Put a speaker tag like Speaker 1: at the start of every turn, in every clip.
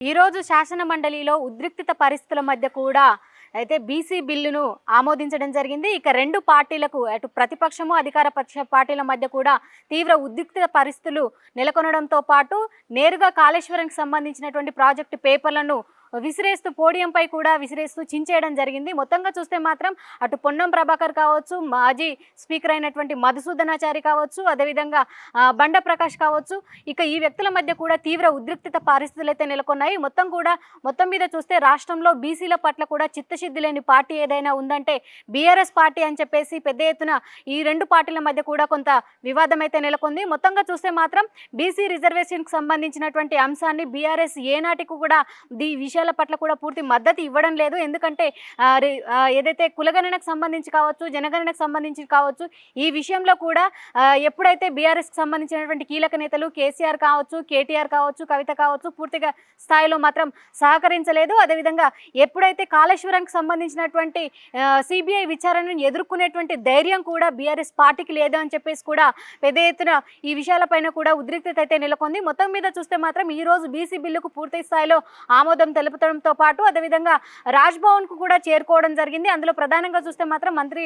Speaker 1: ఈరోజు శాసనమండలిలో ఉద్రిక్తత పరిస్థితుల మధ్య కూడా అయితే బీసీ బిల్లును ఆమోదించడం జరిగింది. ఇక రెండు పార్టీలకు అటు ప్రతిపక్షము అధికార పక్ష పార్టీల మధ్య కూడా తీవ్ర ఉద్రిక్త పరిస్థితులు నెలకొనడంతో పాటు నేరుగా కాళేశ్వరంకి సంబంధించినటువంటి ప్రాజెక్టు పేపర్లను విసిరేస్తూ పోడియంపై కూడా విసిరేస్తూ చించేయడం జరిగింది. మొత్తంగా చూస్తే మాత్రం అటు పొన్నం ప్రభాకర్ కావచ్చు మాజీ స్పీకర్ అయినటువంటి మధుసూదనాచారి కావచ్చు అదేవిధంగా బండ ప్రకాష్ కావచ్చు ఇక ఈ వ్యక్తుల మధ్య కూడా తీవ్ర ఉద్రిక్తత పరిస్థితులు అయితే నెలకొన్నాయి. మొత్తం కూడా మొత్తం మీద చూస్తే రాష్ట్రంలో బీసీల పట్ల కూడా చిత్తశుద్ధి లేని పార్టీ ఏదైనా ఉందంటే బీఆర్ఎస్ పార్టీ అని చెప్పేసి పెద్ద ఎత్తున ఈ రెండు పార్టీల మధ్య కూడా కొంత వివాదం అయితే నెలకొంది. మొత్తంగా చూస్తే మాత్రం బీసీ రిజర్వేషన్కి సంబంధించినటువంటి అంశాన్ని బీఆర్ఎస్ ఏనాటికి కూడా ఈ విషయాల పట్ల కూడా పూర్తి మద్దతు ఇవ్వడం లేదు. ఎందుకంటే ఏదైతే కులగణనకు సంబంధించి కావచ్చు జనగణనకు సంబంధించి కావచ్చు ఈ విషయంలో కూడా ఎప్పుడైతే బీఆర్ఎస్కి సంబంధించినటువంటి కీలక నేతలు కేసీఆర్ కావచ్చు కేటీఆర్ కావచ్చు కవిత కావచ్చు పూర్తిగా స్థాయిలో మాత్రం సహకరించలేదు. అదేవిధంగా ఎప్పుడైతే కాళేశ్వరంకి సంబంధించినటువంటి సిబిఐ విచారణను ఎదుర్కొనేటువంటి ధైర్యం కూడా బీఆర్ఎస్ పార్టీకి లేదు అని చెప్పేసి కూడా పెద్ద ఎత్తున ఈ విషయాలపైన కూడా ఉద్రిక్తత అయితే నెలకొంది. మొత్తం మీద చూస్తే మాత్రం ఈ రోజు బీసీ బిల్లుకు పూర్తి స్థాయిలో ఆమోదం తెలుపడంతో పాటు అదేవిధంగా రాజ్భవన్కు కూడా చేరుకోవడం జరిగింది. అందులో ప్రధానంగా చూస్తే మాత్రం మంత్రి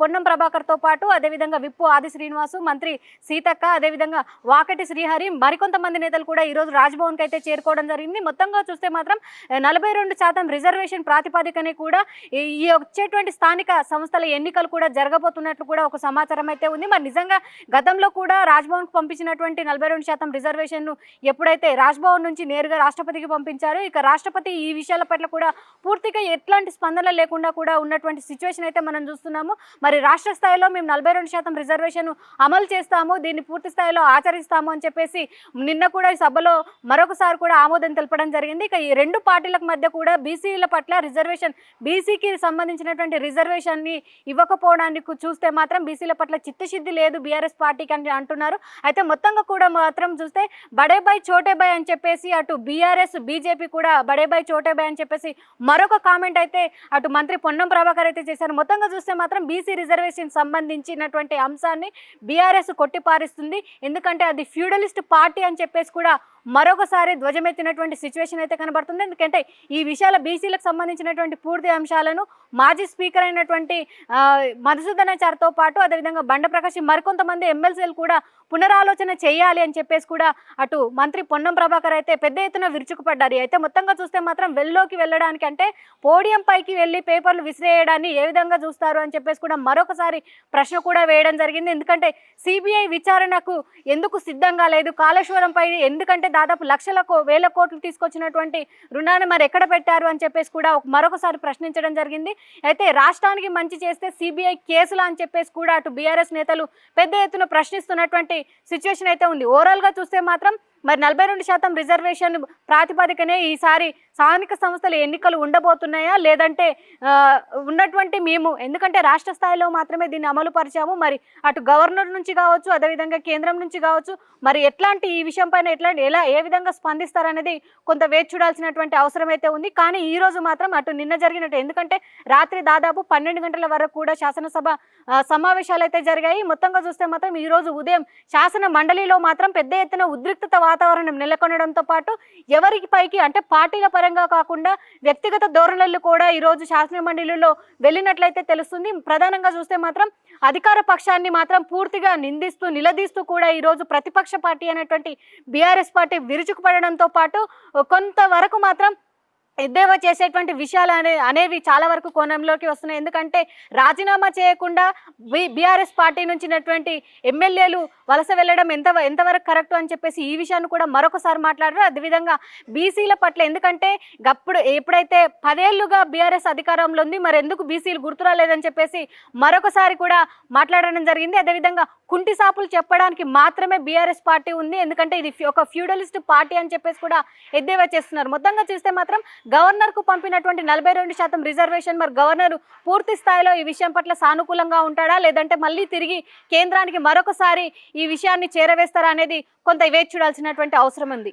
Speaker 1: పొన్నం ప్రభాకర్తో పాటు అదేవిధంగా విప్పు ఆది శ్రీనివాసు మంత్రి సీతక్క అదేవిధంగా వాకటి శ్రీహరి మరికొంతమంది నేతలు కూడా ఈరోజు రోజు రాజ్భవన్ అయితే చేరుకోవడం జరిగింది. మొత్తంగా చూస్తే మాత్రం నలభై రెండు శాతం రిజర్వేషన్ ప్రాతిపదికనే కూడా ఈ ఈ వచ్చేటువంటి స్థానిక సంస్థల ఎన్నికలు కూడా జరగబోతున్నట్లు కూడా ఒక సమాచారం అయితే ఉంది. మరి నిజంగా గతంలో కూడా రాజ్భవన్కు పంపించినటువంటి నలభై రెండు శాతం రిజర్వేషన్ను ఎప్పుడైతే రాజ్భవన్ నుంచి నేరుగా రాష్ట్రపతికి పంపించారో ఇక రాష్ట్రపతి ఈ విషయాల పట్ల కూడా పూర్తిగా ఎట్లాంటి స్పందన లేకుండా కూడా ఉన్నటువంటి సిచ్యువేషన్ అయితే మనం చూస్తున్నాము. మరి రాష్ట్ర స్థాయిలో మేము నలభై రెండు శాతం రిజర్వేషన్ అమలు చేస్తాము. దీన్ని పూర్తి స్థాయిలో ఆచరిస్తాము అని చెప్పేసి నిన్న కూడా ఈ సభలో మరొకసారి కూడా ఆమోదం తెలపడం జరిగింది. ఇక ఈ రెండు పార్టీలకు మధ్య కూడా బీసీల పట్ల రిజర్వేషన్ బీసీకి సంబంధించినటువంటి రిజర్వేషన్ని ఇవ్వకపోవడానికి చూస్తే మాత్రం బీసీల పట్ల చిత్తశుద్ధి లేదు బీఆర్ఎస్ పార్టీకి అని అంటున్నారు. అయితే మొత్తంగా కూడా మాత్రం చూస్తే బడే చోటేబాయ్ చోటే అని చెప్పేసి అటు బీఆర్ఎస్ బీజేపీ కూడా బడే బై చోటే బై అని చెప్పేసి మరొక కామెంట్ అయితే అటు మంత్రి పొన్నం ప్రభాకర్ అయితే చేశారు. మొత్తంగా చూస్తే మాత్రం బీసీ రిజర్వేషన్ సంబంధించినటువంటి అంశాన్ని బీఆర్ఎస్ కొట్టిపారిస్తుంది ఎందుకంటే అది ఫ్యూడలిస్ట్ పార్టీ అని చెప్పేసి కూడా మరొకసారి ధ్వజమెత్తినటువంటి సిచ్యువేషన్ అయితే కనబడుతుంది. ఎందుకంటే ఈ విషయాల బీసీలకు సంబంధించినటువంటి పూర్తి అంశాలను మాజీ స్పీకర్ అయినటువంటి ఆ, మధుసూదనాచారితో పాటు అదేవిధంగా బండ ప్రకాష్ మరికొంతమంది ఎమ్మెల్సీలు కూడా పునరాలోచన చేయాలి అని చెప్పేసి కూడా అటు మంత్రి పొన్నం ప్రభాకర్ అయితే పెద్ద ఎత్తున విరుచుకుపడ్డారు. అయితే మొత్తంగా చూస్తే మాత్రం వెల్లోకి వెళ్ళడానికి అంటే పోడియం పైకి వెళ్ళి పేపర్లు విసిరేయడాన్ని ఏ విధంగా చూస్తారు అని చెప్పేసి కూడా మరొకసారి ప్రశ్న కూడా వేయడం జరిగింది. ఎందుకంటే సిబిఐ విచారణకు ఎందుకు సిద్ధంగా లేదు? కాళేశ్వరం పై ఎందుకంటే దాదాపు లక్షల వేల కోట్లు తీసుకొచ్చినటువంటి రుణాన్ని మరి ఎక్కడ పెట్టారు అని చెప్పేసి కూడా మరొకసారి ప్రశ్నించడం జరిగింది. అయితే రాష్ట్రానికి మంచి చేస్తే సిబిఐ కేసులు అని చెప్పేసి కూడా అటు బీఆర్ఎస్ నేతలు పెద్ద ఎత్తున ప్రశ్నిస్తున్నటువంటి సిచ్యువేషన్ అయితే ఉంది. ఓవరాల్గా చూస్తే మాత్రం మరి నలభై రెండు శాతం రిజర్వేషన్ ప్రాతిపదికనే ఈసారి స్థానిక సంస్థల ఎన్నికలు ఉండబోతున్నాయా? లేదంటే ఉన్నటువంటి మేము ఎందుకంటే రాష్ట్ర స్థాయిలో మాత్రమే దీన్ని అమలు పరిచాము. మరి అటు గవర్నర్ నుంచి కావచ్చు అదేవిధంగా కేంద్రం నుంచి కావచ్చు మరి ఎట్లాంటి ఈ విషయం పైన ఎట్లాంటి ఎలా ఏ విధంగా స్పందిస్తారనేది కొంత వేచి చూడాల్సినటువంటి అవసరం అయితే ఉంది. కానీ ఈ రోజు మాత్రం అటు నిన్న జరిగినట్టు ఎందుకంటే రాత్రి దాదాపు పన్నెండు గంటల వరకు కూడా శాసనసభ సమావేశాలు అయితే జరిగాయి. మొత్తంగా చూస్తే మాత్రం ఈ రోజు ఉదయం శాసన మండలిలో మాత్రం పెద్ద ఎత్తున ఉద్రిక్తత వాతావరణం నెలకొనడంతో పాటు ఎవరికి పైకి అంటే పార్టీల పరంగా కాకుండా వ్యక్తిగత ధోరణులు కూడా ఈరోజు రోజు శాసన మండలిలో వెళ్ళినట్లయితే తెలుస్తుంది. ప్రధానంగా చూస్తే మాత్రం అధికార పక్షాన్ని మాత్రం పూర్తిగా నిందిస్తూ నిలదీస్తూ కూడా ఈరోజు ప్రతిపక్ష పార్టీ అనేటువంటి బీఆర్ఎస్ పార్టీ విరుచుకుపడడంతో పాటు కొంతవరకు మాత్రం ఎద్దేవా చేసేటువంటి విషయాలు అనే అనేవి చాలా వరకు కోణంలోకి వస్తున్నాయి. ఎందుకంటే రాజీనామా చేయకుండా బి బీఆర్ఎస్ పార్టీ నుంచినటువంటి ఎమ్మెల్యేలు వలస వెళ్ళడం ఎంత ఎంతవరకు కరెక్ట్ అని చెప్పేసి ఈ విషయాన్ని కూడా మరొకసారి మాట్లాడారు. అదేవిధంగా బీసీల పట్ల ఎందుకంటే గప్పుడు ఎప్పుడైతే పదేళ్ళుగా బీఆర్ఎస్ అధికారంలో ఉంది మరి ఎందుకు బీసీలు గుర్తురాలేదని చెప్పేసి మరొకసారి కూడా మాట్లాడడం జరిగింది. అదేవిధంగా కుంటి సాపులు చెప్పడానికి మాత్రమే బీఆర్ఎస్ పార్టీ ఉంది. ఎందుకంటే ఇది ఫ్యూ- ఒక ఫ్యూడలిస్ట్ పార్టీ అని చెప్పేసి కూడా ఎద్దేవా చేస్తున్నారు. మొత్తంగా చూస్తే మాత్రం గవర్నర్కు పంపినటువంటి నలభై రెండు శాతం రిజర్వేషన్ మరి గవర్నర్ పూర్తి స్థాయిలో ఈ విషయం పట్ల సానుకూలంగా ఉంటాడా? లేదంటే మళ్ళీ తిరిగి కేంద్రానికి మరొకసారి ఈ విషయాన్ని చేరవేస్తారా అనేది కొంత వేచి చూడాల్సినటువంటి అవసరం ఉంది.